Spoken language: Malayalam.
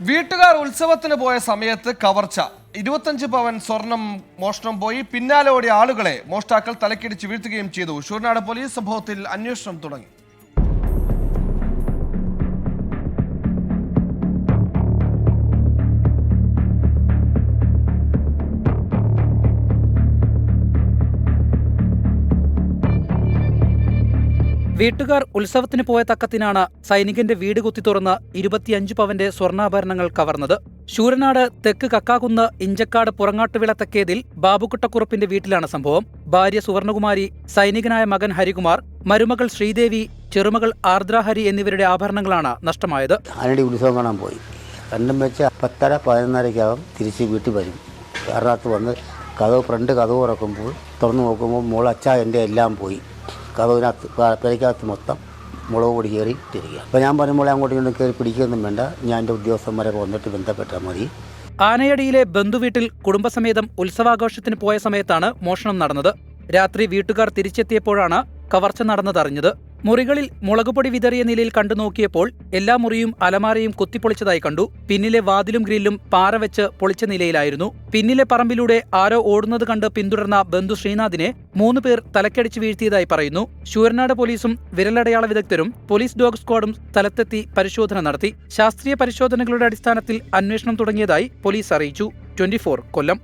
വീട്ടുകാർ ഉത്സവത്തിന് പോയ സമയത്ത് കവർച്ച. ഇരുപത്തഞ്ച് പവൻ സ്വർണം മോഷണം പോയി. പിന്നാലെ ഓടിയ ആളുകളെ മോഷ്ടാക്കൾ തലക്കിടിച്ച് വീഴ്ത്തുകയും ചെയ്തു. ഷൂർനാട് പോലീസ് സംഭവത്തിൽ അന്വേഷണം തുടങ്ങി. വീട്ടുകാർ ഉത്സവത്തിന് പോയ തക്കത്തിനാണ് സൈനികന്റെ വീട് കുത്തി തുറന്ന് ഇരുപത്തിയഞ്ച് പവന്റെ സ്വർണാഭരണങ്ങൾ കവർന്നത്. ശൂരനാട് തെക്ക് കക്കാകുന്ന് ഇഞ്ചക്കാട് പുറങ്ങാട്ടുവിള തെക്കേതിൽ ബാബുക്കുട്ടക്കുറുപ്പിന്റെ വീട്ടിലാണ് സംഭവം. ഭാര്യ സുവർണകുമാരി സൈനികനായ മകൻ ഹരികുമാർ മരുമകൾ ശ്രീദേവി ചെറുമകൾ ആർദ്രഹരി എന്നിവരുടെ ആഭരണങ്ങളാണ് നഷ്ടമായത്. ഉത്സവം കാണാൻ പോയി. രണ്ടും വെച്ച് പത്തര പതിനൊന്നരയ്ക്കകം തിരിച്ച് വീട്ടിൽ വരും. വന്ന് കഥവ് ഫ്രണ്ട് കഥവ് തുറക്കുമ്പോൾ തുറന്നു നോക്കുമ്പോൾ മോൾ അച്ഛ എന്റെ എല്ലാം പോയി. കഥവിനകത്ത് പെരയ്ക്കകത്ത് മൊത്തം മുളക് പൊടി കയറി തിരികുക അപ്പോൾ ഞാൻ മോളെ അങ്ങോട്ടും ഇങ്ങോട്ടും കയറി പിടിക്കുകയൊന്നും വേണ്ട. ഞാൻ എന്റെ ഉദ്യോഗസ്ഥന്മാരെ വന്നിട്ട് ബന്ധപ്പെട്ടാൽ മതി. ആനയടിയിലെ ബന്ധുവീട്ടിൽ കുടുംബസമേതം ഉത്സവാഘോഷത്തിന് പോയ സമയത്താണ് മോഷണം നടന്നത്. രാത്രി വീട്ടുകാർ തിരിച്ചെത്തിയപ്പോഴാണ് കവർച്ച നടന്നതറിഞ്ഞത്. മുറികളിൽ മുളകുപൊടി വിതറിയ നിലയിൽ കണ്ടു നോക്കിയപ്പോൾ എല്ലാ മുറിയും അലമാരയും കുത്തിപ്പൊളിച്ചതായി കണ്ടു. പിന്നിലെ വാതിലും ഗ്രില്ലും പാറ വെച്ച് പൊളിച്ച നിലയിലായിരുന്നു. പിന്നിലെ പറമ്പിലൂടെ ആരോ ഓടുന്നത് കണ്ട് പിന്തുടർന്ന ബന്ധു ശ്രീനാഥിനെ മൂന്ന് പേർ തലക്കടിച്ച് വീഴ്ത്തിയതായി പറയുന്നു. ശൂരനാട് പോലീസും വിരലടയാള വിദഗ്ധരും പോലീസ് ഡോഗ് സ്ക്വാഡും സ്ഥലത്തെത്തി പരിശോധന നടത്തി. ശാസ്ത്രീയ പരിശോധനകളുടെ അടിസ്ഥാനത്തിൽ അന്വേഷണം തുടങ്ങിയതായി പോലീസ് അറിയിച്ചു. ട്വന്റി കൊല്ലം.